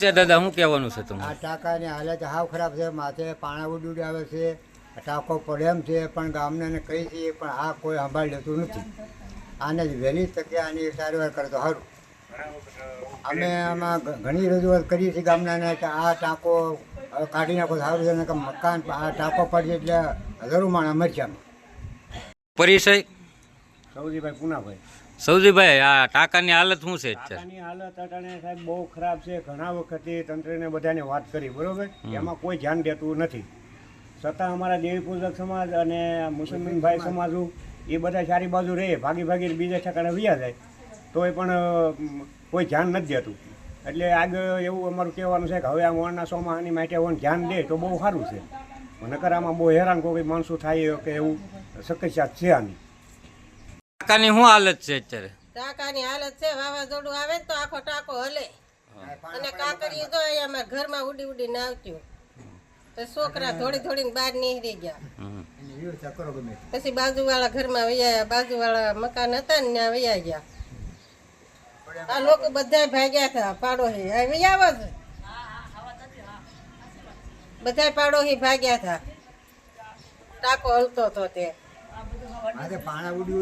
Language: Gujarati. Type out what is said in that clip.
છે દાદા શું કહેવાનું છે આ તમારે ટાંકાની હાલત હાવ ખરાબ છે. માથે પાણા ઉડી ઉડી આવે છે આ ટાંકો પડે એમ છે પણ ગામને કહી છીએ પણ આ કોઈ સંભાળી લેતું નથી. આને જ વહેલી તકે આની સારવાર કરે તો સારું અમે આમાં ઘ- ઘણી રજૂઆત કરીએ છીએ ગામનાને કે આ ટાંકો હવે કાઢી નાખો તો સારું છે કે મકાન આ ટાંકો પડશે એટલે હજારો માણસ મરશે આમાં. પરિચય? સૌજીભાઈ પુનાભાઈ. સૌજીભાઈ આ ટાંકાની હાલત શું છે કાકાની હાલત અટાણે સાહેબ બહુ ખરાબ છે. ઘણા વખતે તંત્રને બધાને વાત કરી બરોબર? એમાં કોઈ ધ્યાન દેતું નથી. છતાં અમારા દેવી પૂજક સમાજ અને મુસલમાનભાઈ સમાજો એ બધા સારી બાજુ રહે ભાગી ભાગી બીજા ઠેકાણે વ્યા જાય તોય પણ કોઈ ધ્યાન નથી દેતું. એટલે આગળ એવું અમારું કહેવાનું છે કે હવે આ મોરના સોમાની માટે વણ ધ્યાન દે તો બહુ સારું છે. નકર આમાં બહુ હેરાન કોઈ માણસો થાય કે એવું શક્યતા છે આની. ટાંકાની શું હાલત છે અત્યારે? ટાંકાની હાલત છે વાવાઝોડું આવે ને તો આખો ટાંકો હલે. અને કાકરી તો અહીંયા અમારા ઘરમાં ઉડી ઉડીને આવતું તો છોકરા થોડી થોડી બહાર નીકળી ગયા. પછી બાજુવાળા ઘરમાં વૈયા બાજુવાળા મકાન હતા ને ત્યાં વૈયા ગયા. આ લોકો બધા ભાગ્યા હતા પાડોશી. વૈયા આવે છે? બધા પાડોશી ભાગ્યા હતા. ટાંકો હલતો હતો તે. પાણા ઉડી ઉડી